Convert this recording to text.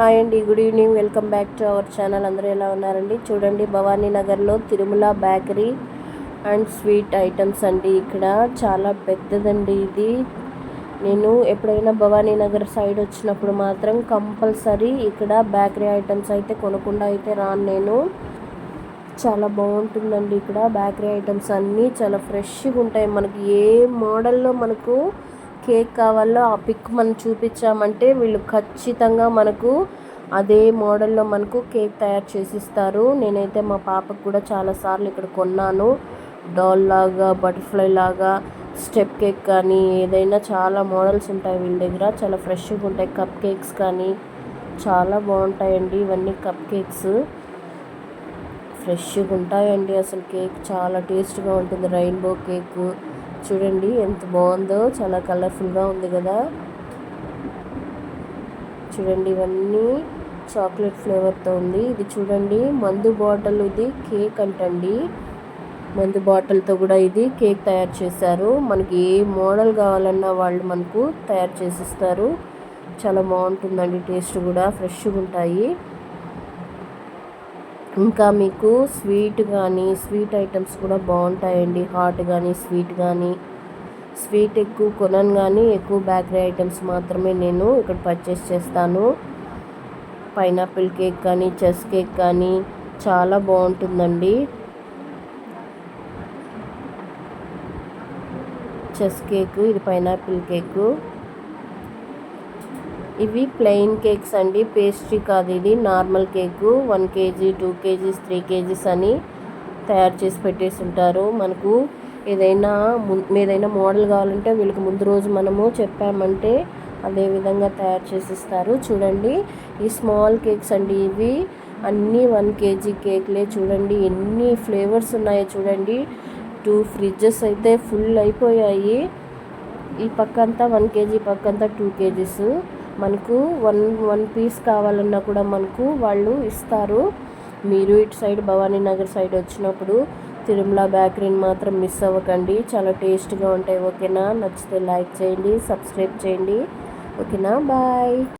Hi అండి good evening. Welcome back to our channel. అందరూ ఎలా ఉన్నారండి? చూడండి భవానీ నగర్లో Tirumala bakery and sweet items అండి ఇక్కడ. చాలా పెద్దదండి ఇది. నేను ఎప్పుడైనా భవానీ నగర్ సైడ్ వచ్చినప్పుడు మాత్రం కంపల్సరీ ఇక్కడ బేకరీ ఐటమ్స్ అయితే కొనకుండా అయితే రాను నేను. చాలా బాగుంటుందండి ఇక్కడ బేకరీ ఐటమ్స్ అన్నీ. చాలా ఫ్రెష్గా ఉంటాయి. మనకి ఏ మోడల్లో మనకు కేక్ కావాలో ఆ పిక్ మనం చూపించామంటే వీళ్ళు ఖచ్చితంగా మనకు అదే మోడల్లో మనకు కేక్ తయారు చేసిస్తారు. నేనైతే మా పాపకు కూడా చాలాసార్లు ఇక్కడ కొన్నాను. డాల్ లాగా బటర్ఫ్లై లాగా స్టెప్ కేక్ కానీ ఏదైనా చాలా మోడల్స్ ఉంటాయి వీళ్ళ దగ్గర. చాలా ఫ్రెష్గా ఉంటాయి. కప్ కేక్స్ కానీ చాలా బాగుంటాయండి ఇవన్నీ కప్ కేక్స్. ఫ్రెష్గా ఉంటాయండి అసలు కేక్. చాలా టేస్ట్గా ఉంటుంది. రెయిన్బో కేకు చూడండి ఎంత బాగుందో. చాలా కలర్ఫుల్గా ఉంది కదా. చూడండి ఇవన్నీ చాక్లెట్ ఫ్లేవర్తో ఉంది. ఇది చూడండి మందు బాటిల్ ఇది కేక్ అంటండి. మందు బాటిల్తో కూడా ఇది కేక్ తయారు చేశారు. మనకి ఏ మోడల్ కావాలన్నా వాళ్ళు మనకు తయారు చేసిస్తారు. చాలా బాగుంటుందండి టేస్ట్ కూడా. ఫ్రెష్గా ఉంటాయి. ఇంకా మీకు స్వీట్ కానీ స్వీట్ ఐటమ్స్ కూడా బాగుంటాయండి. హాట్ కానీ స్వీట్ కానీ. స్వీట్ ఎక్కువ కొనను కానీ ఎక్కువ బేకరీ ఐటమ్స్ మాత్రమే నేను ఇక్కడ పర్చేస్ చేస్తాను. పైనాపిల్ కేక్ కానీ చెస్ కేక్ కానీ చాలా బాగుంటుందండి. చెస్ కేక్ ఇది పైనాపిల్ కేకు. ఇవి ప్లెయిన్ కేక్స్ అండి. పేస్ట్రీ కాదు ఇది. Normal cake one KG two KGs three KGs అని తయారు చేసి పెట్టేసి ఉంటారు. మనకు ఏదైనా ఏదైనా మోడల్ కావాలంటే వీళ్ళకి ముందు రోజు మనము చెప్పామంటే అదే విధంగా తయారు చేసిస్తారు చూడండి ఈ స్మాల్ కేక్స్ అండి ఇవి. అన్నీ వన్ కేజీ కేక్లే చూడండి. ఎన్ని ఫ్లేవర్స్ ఉన్నాయో చూడండి. టూ ఫ్రిడ్జెస్ అయితే ఫుల్ అయిపోయాయి. ఈ పక్కంతా వన్ కేజీ పక్కంతా టూ కేజీస్. మనకు వన్ వన్ పీస్ కావాలన్నా కూడా మనకు వాళ్ళు ఇస్తారు. మీరు ఇటు సైడ్ భవానీ నగర్ సైడ్ వచ్చినప్పుడు తిరుమల బేకరీని మాత్రం మిస్ అవ్వకండి. చాలా టేస్ట్గా ఉంటాయి ఓకేనా? నచ్చితే లైక్ చేయండి సబ్స్క్రైబ్ చేయండి. ఓకేనా? బాయ్